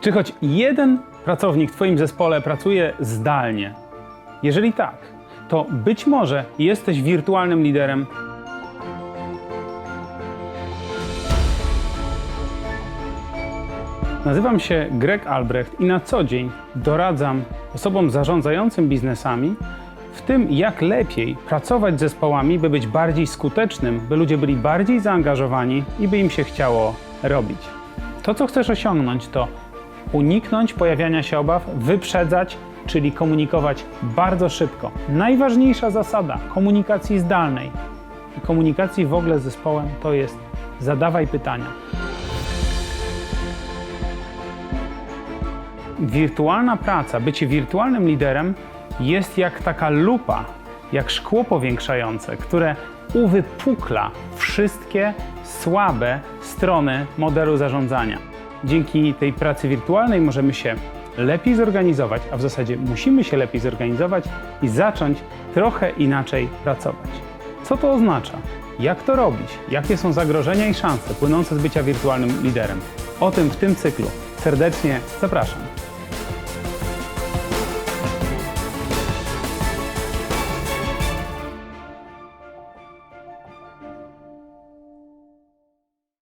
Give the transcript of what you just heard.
Czy choć jeden pracownik w Twoim zespole pracuje zdalnie? Jeżeli tak, to być może jesteś wirtualnym liderem. Nazywam się Greg Albrecht i na co dzień doradzam osobom zarządzającym biznesami w tym, jak lepiej pracować z zespołami, by być bardziej skutecznym, by ludzie byli bardziej zaangażowani i by im się chciało robić. To, co chcesz osiągnąć, to uniknąć pojawiania się obaw, wyprzedzać, czyli komunikować bardzo szybko. Najważniejsza zasada komunikacji zdalnej i komunikacji w ogóle z zespołem to jest zadawaj pytania. wirtualna praca, bycie wirtualnym liderem jest jak taka lupa, jak szkło powiększające, które uwypukla wszystkie słabe strony modelu zarządzania. Dzięki tej pracy wirtualnej możemy się lepiej zorganizować, a w zasadzie musimy się lepiej zorganizować i zacząć trochę inaczej pracować. Co to oznacza? Jak to robić? Jakie są zagrożenia i szanse płynące z bycia wirtualnym liderem? O tym w tym cyklu serdecznie zapraszam.